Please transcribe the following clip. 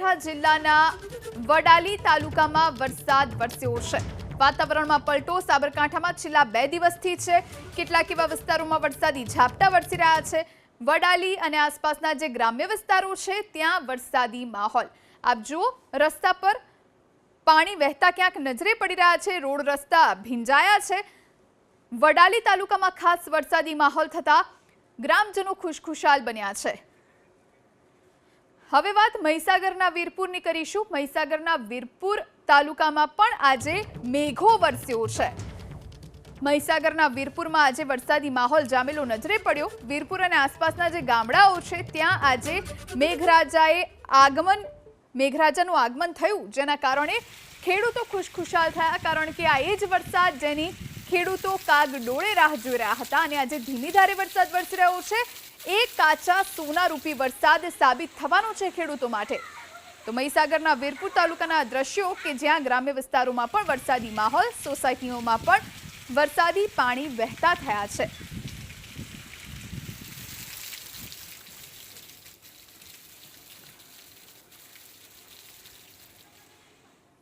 સાબરકાંઠા જિલ્લાના વડાલી તાલુકામાં વરસાદ વરસ્યો છે. વાતાવરણમાં પલટો સાબરકાંઠામાં છેલ્લા બે દિવસથી છે. કેટલાક એવા વિસ્તારોમાં વરસાદી ઝાપટા વરસી રહ્યા છે. વડાલી અને આસપાસના જે ગ્રામ્ય વિસ્તારો છે, ત્યાં વરસાદી માહોલ. આપ જુઓ, રસ્તા પર પાણી વહેતા ક્યાંક નજરે પડી રહ્યા છે. રોડ રસ્તા ભીંજાયા છે. વડાલી તાલુકામાં ખાસ વરસાદી માહોલ થતાં ગ્રામજનો ખુશખુશાલ બન્યા છે. હવે વાત મહીસાગરના વીરપુરની કરીશું. મહીસાગરના વીરપુર તાલુકામાં પણ આજે મેઘો વરસ્યો છે. મહીસાગરના વીરપુરમાં આજે વરસાદી માહોલ જામેલો નજરે પડ્યો. વીરપુર અને આસપાસના જે ગામડાઓ છે, ત્યાં આજે મેઘરાજાએ આગમન, મેઘરાજાનું આગમન થયું, જેના કારણે ખેડૂતો ખુશખુશાલ થયા, કારણ કે આ એ જ વરસાદ જેની ખેડૂતો કાગ ડોળે રાહ જોઈ રહ્યા હતા. અને આજે ધીમી ધારે વરસાદ વરસી રહ્યો છે. એ કાચા સોનારૂપી વરસાદ સાબિત થવાનો છે ખેડૂતો માટે. તો મહીસાગરના વીરપુર તાલુકાના દ્રશ્યો કે જ્યાં ગ્રામ્ય વિસ્તારોમાં પણ વરસાદી માહોલ, સોસાયટીઓમાં પણ વરસાદી પાણી વહેતા થયા છે.